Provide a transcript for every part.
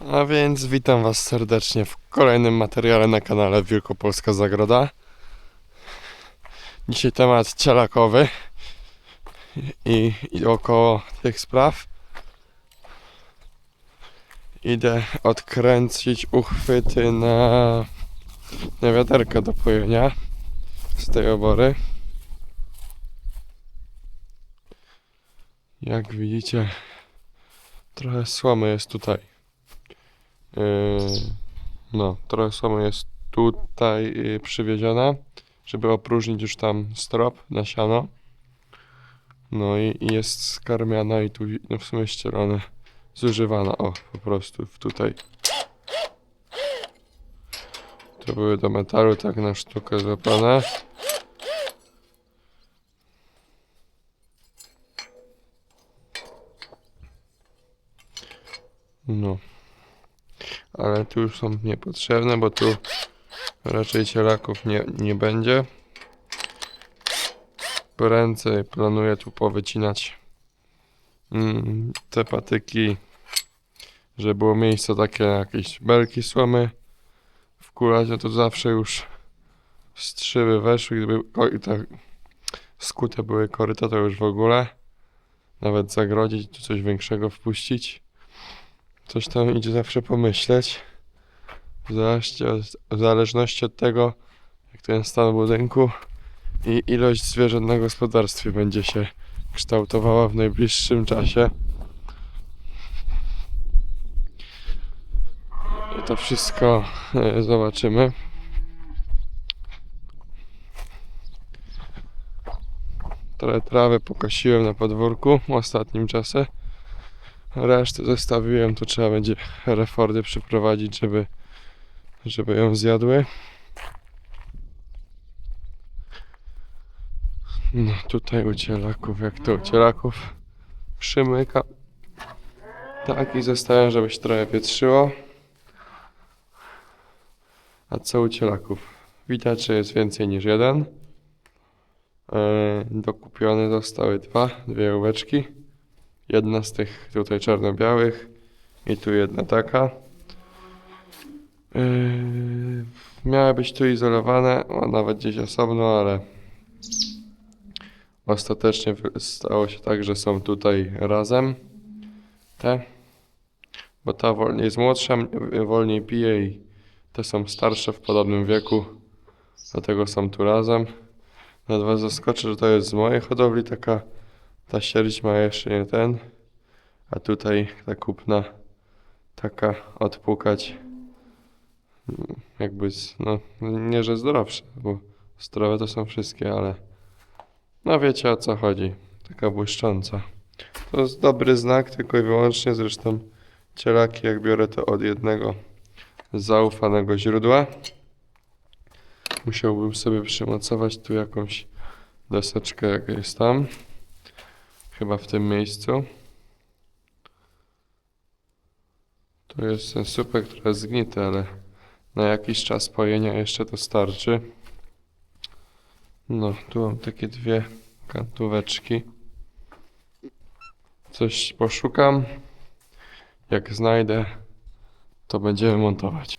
A więc witam Was serdecznie w kolejnym materiale na kanale Wielkopolska Zagroda. Dzisiaj temat cielakowy i, i około tych spraw. Idę odkręcić uchwyty na, na wiaderka do pojenia z tej obory. Jak widzicie, trochę słomy jest tutaj. Yy, no, trochę słomy jest tutaj yy, przywieziona, żeby opróżnić już tam strop na siano. No i, i jest skarmiana i tu no w sumie ścielone, zużywana, o, po prostu tutaj. To były do metalu, tak na sztukę złapane. No. Ale tu już są niepotrzebne, bo tu raczej cielaków nie, nie będzie. Prędzej planuję tu powycinać mm, te patyki, żeby było miejsce takie jakieś belki słomy wkulać, no to zawsze już strzyby weszły, gdyby ko- i tak skute były koryta, to już w ogóle nawet zagrodzić, tu coś większego wpuścić. Coś tam idzie zawsze pomyśleć. W zależności od, w zależności od tego, jak ten stan budynku i ilość zwierząt na gospodarstwie będzie się kształtowała w najbliższym czasie. I to wszystko e, zobaczymy. Trochę trawy pokosiłem na podwórku w ostatnim czasie. Resztę zostawiłem, to trzeba będzie refordy przyprowadzić, żeby, żeby ją zjadły. No tutaj u cielaków, jak to u cielaków przymyka. Tak i zostawiam, żeby się trochę wietrzyło. A co u cielaków? Widać, że jest więcej niż jeden. Yy, dokupione zostały dwa, dwie ołóweczki. Jedna z tych tutaj czarno-białych i tu jedna taka. Yy, miały być tu izolowane, o, nawet gdzieś osobno, ale ostatecznie stało się tak, że są tutaj razem. Te, bo ta wolniej jest młodsza, wolniej pije i te są starsze w podobnym wieku, dlatego są tu razem. Nawet was zaskoczę, że to jest z mojej hodowli taka ta sierść ma jeszcze nie ten, a tutaj ta kupna taka odpukać jakby, z, no nie, że zdrowsza, bo zdrowe to są wszystkie, ale no wiecie o co chodzi, taka błyszcząca. To jest dobry znak tylko i wyłącznie, zresztą cielaki jak biorę to od jednego zaufanego źródła. Musiałbym sobie przymocować tu jakąś deseczkę jak jest tam. Chyba w tym miejscu. Tu jest ten supek, który jest zgnity, ale na jakiś czas pojenia jeszcze to starczy. No, tu mam takie dwie kantóweczki. Coś poszukam. Jak znajdę, to będziemy montować.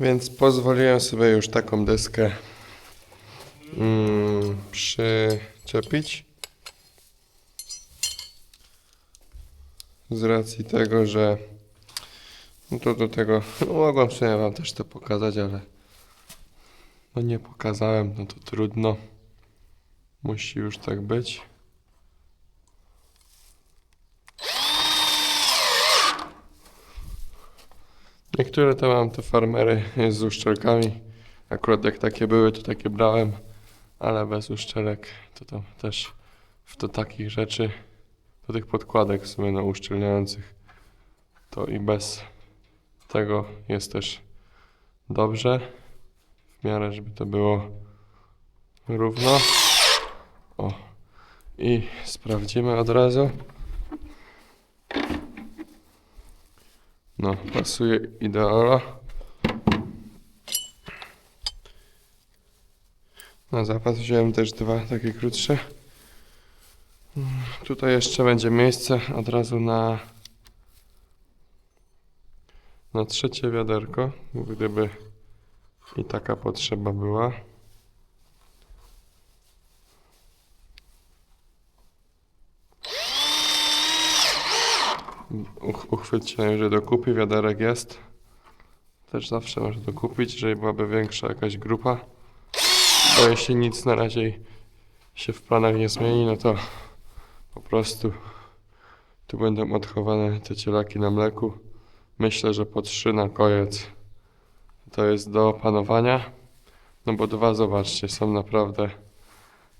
Więc pozwoliłem sobie już taką deskę mm, przyczepić. Z racji tego, że no to do tego no mogłem sobie wam też to pokazać, ale no nie pokazałem, no to trudno. Musi już tak być. Niektóre to mam te farmery z uszczelkami. Akurat jak takie były, to takie brałem, ale bez uszczelek to tam też w to takich rzeczy do tych podkładek w sumie no, uszczelniających to i bez tego jest też dobrze. W miarę żeby to było równo. O i sprawdzimy od razu. No pasuje idealnie na zapas wziąłem też dwa takie krótsze Tutaj jeszcze będzie miejsce od razu na na trzecie wiaderko, gdyby i taka potrzeba była. Uch, uchwyć się najwyżej dokupi, wiaderek jest. Też zawsze można dokupić, jeżeli byłaby większa jakaś grupa. Bo jeśli nic na razie się w planach nie zmieni, no to po prostu tu będą odchowane te cielaki na mleku. Myślę, że po trzy na koniec to jest do opanowania. No bo dwa, zobaczcie, są naprawdę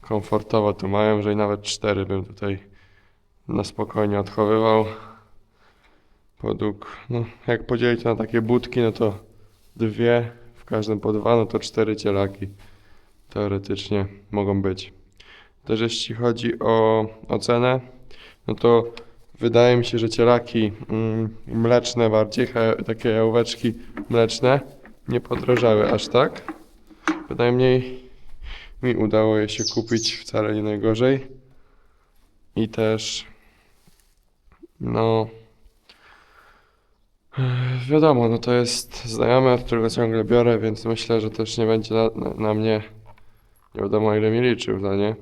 komfortowo tu mają, że i nawet cztery bym tutaj na spokojnie odchowywał. Podług, no jak podzielić to na takie budki, no to dwie, w każdym po dwa, no to cztery cielaki teoretycznie mogą być. Też jeśli chodzi o ocenę, no to wydaje mi się, że cielaki mm, mleczne bardziej, takie jałóweczki mleczne nie podrożały aż tak. Bynajmniej mi udało je się kupić wcale nie najgorzej. I też no wiadomo, no to jest znajomy, którego ciągle biorę, więc myślę, że też nie będzie na, na, na mnie nie wiadomo ile mi liczył za nie.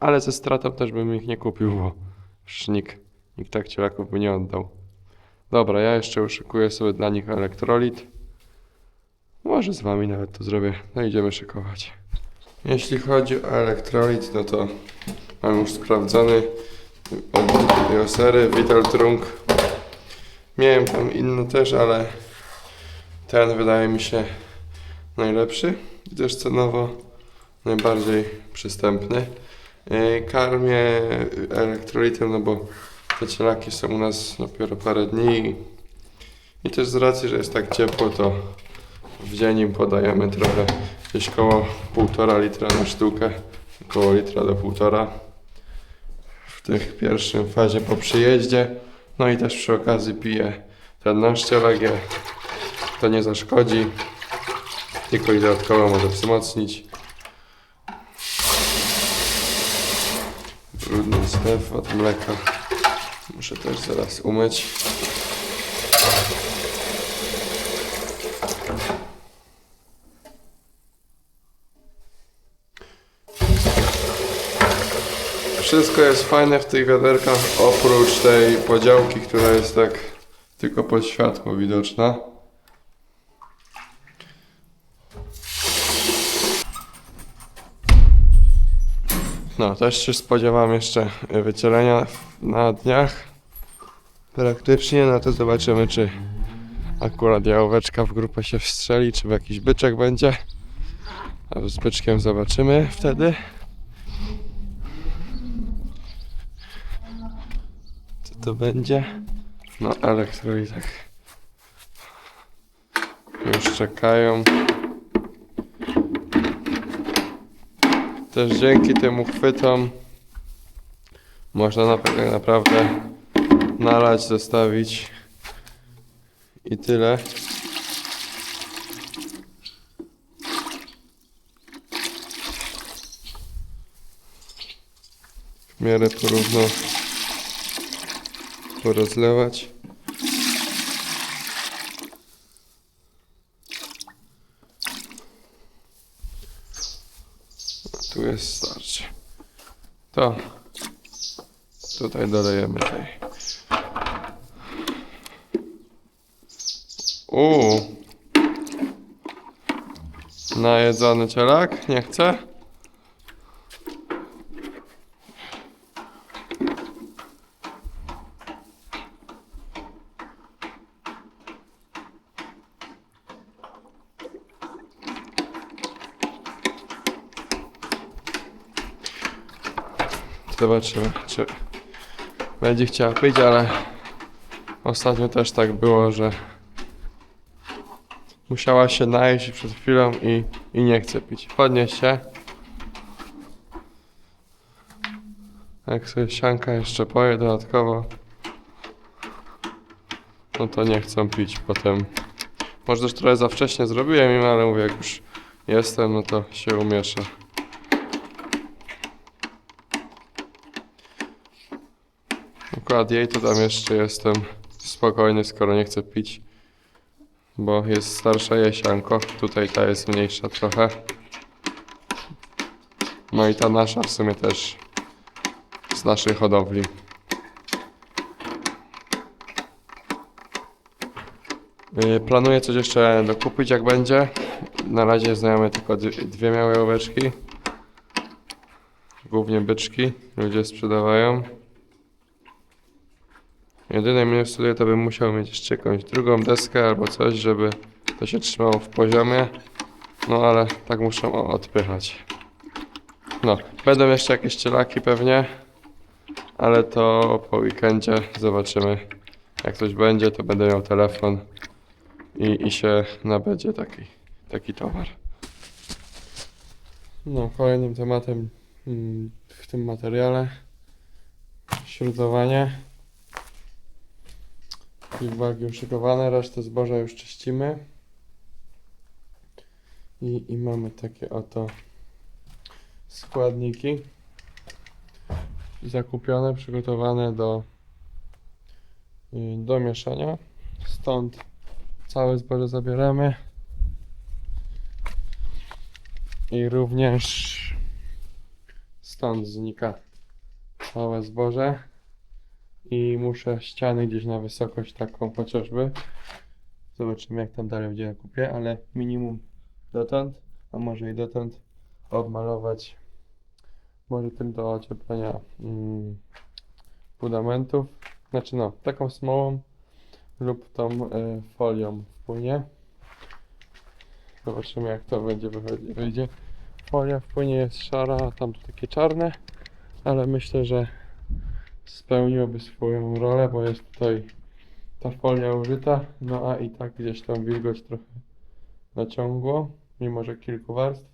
Ale ze stratą też bym ich nie kupił, bo przecież nikt, tak cielaków by nie oddał. Dobra, ja jeszcze uszykuję sobie dla nich elektrolit. Może z wami nawet to zrobię. No idziemy szykować. Jeśli chodzi o elektrolit, no to mam już sprawdzony od Biosery, Vitaltrunk. Miałem tam inne też, ale ten wydaje mi się najlepszy i też cenowo najbardziej przystępny. Yy, Karmię elektrolitem, no bo te cielaki są u nas dopiero parę dni i też z racji, że jest tak ciepło, to w dzień im podajemy trochę, gdzieś koło 1,5 litra na sztukę, około litra do 1,5 w tych pierwszym fazie po przyjeździe. No i też przy okazji piję ten nasz cielak, to nie zaszkodzi, tylko i dodatkowo może wzmocnić. Zlew od mleka. Muszę też zaraz umyć. Wszystko jest fajne w tych wiaderkach, oprócz tej podziałki, która jest tak tylko pod światło widoczna. No, też się spodziewam jeszcze wycielenia na dniach. Praktycznie, no to zobaczymy, czy akurat jałóweczka w grupę się wstrzeli, czy jakiś byczek będzie. A z byczkiem zobaczymy wtedy. Co to będzie? No, elektrolitek. Już czekają. Też dzięki tym uchwytom można na, tak naprawdę nalać, zostawić i tyle. W miarę porówno porozlewać. Tu jest starczy. To tutaj dolejemy tej. Uuu. Najedzony cielak? Nie chce? Zobaczymy, czy będzie chciała pić, ale ostatnio też tak było, że musiała się najeść przed chwilą i, i nie chce pić. Podnieś się. Jak sobie sianka jeszcze poje dodatkowo, no to nie chcą pić potem. Może też trochę za wcześnie zrobiłem im, ale mówię, jak już jestem, no to się umieszę. Akurat jej to tam jeszcze jestem spokojny, skoro nie chce pić. bo jest starsza jesianko. Tutaj ta jest mniejsza trochę. No i ta nasza w sumie też z naszej hodowli. Yy, Planuję coś jeszcze dokupić jak będzie. Na razie znajome tylko dwie, miałe oweczki. Głównie byczki ludzie sprzedawają. Jedyny minus tutaj to bym musiał mieć jeszcze jakąś drugą deskę albo coś, żeby to się trzymało w poziomie. No ale tak muszę odpychać. No, będą jeszcze jakieś cielaki pewnie, ale to po weekendzie zobaczymy. Jak coś będzie, to będę miał telefon i, i się nabędzie taki, taki towar. No, kolejnym tematem mm, w tym materiale śrudowanie. Uwagi uszykowane, resztę zboża już czyścimy. I, I mamy takie oto składniki zakupione, przygotowane do, y, do mieszania. Stąd całe zboże zabieramy. I również stąd znika całe zboże. I muszę ściany gdzieś na wysokość taką chociażby. Zobaczymy jak tam dalej będzie na kupie, ale minimum dotąd, a może i dotąd obmalować może tym do ocieplenia mm, fundamentów. Znaczy no, taką smołą lub tą y, folią wpłynie. Zobaczymy jak to będzie wyjdzie. Folia wpłynie jest szara, a tam to takie czarne, ale myślę, że spełniłoby swoją rolę, bo jest tutaj ta folia użyta, no a i tak gdzieś tam wilgoć trochę naciągło, mimo że kilku warstw,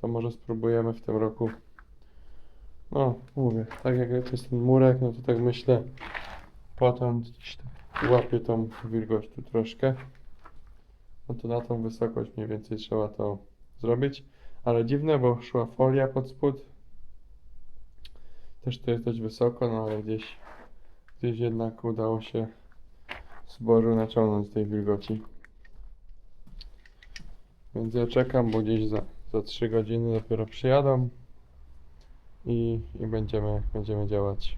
to może spróbujemy w tym roku. No, mówię, tak jak jest ten murek, no to tak myślę, potem gdzieś tak łapie tą wilgoć tu troszkę. No to na tą wysokość mniej więcej trzeba to zrobić. Ale dziwne, bo szła folia pod spód. Też to jest dość wysoko, no ale gdzieś, gdzieś jednak udało się zbożu naciągnąć tej wilgoci. Więc ja czekam, bo gdzieś za, za 3 godziny dopiero przyjadą i, i będziemy, będziemy działać.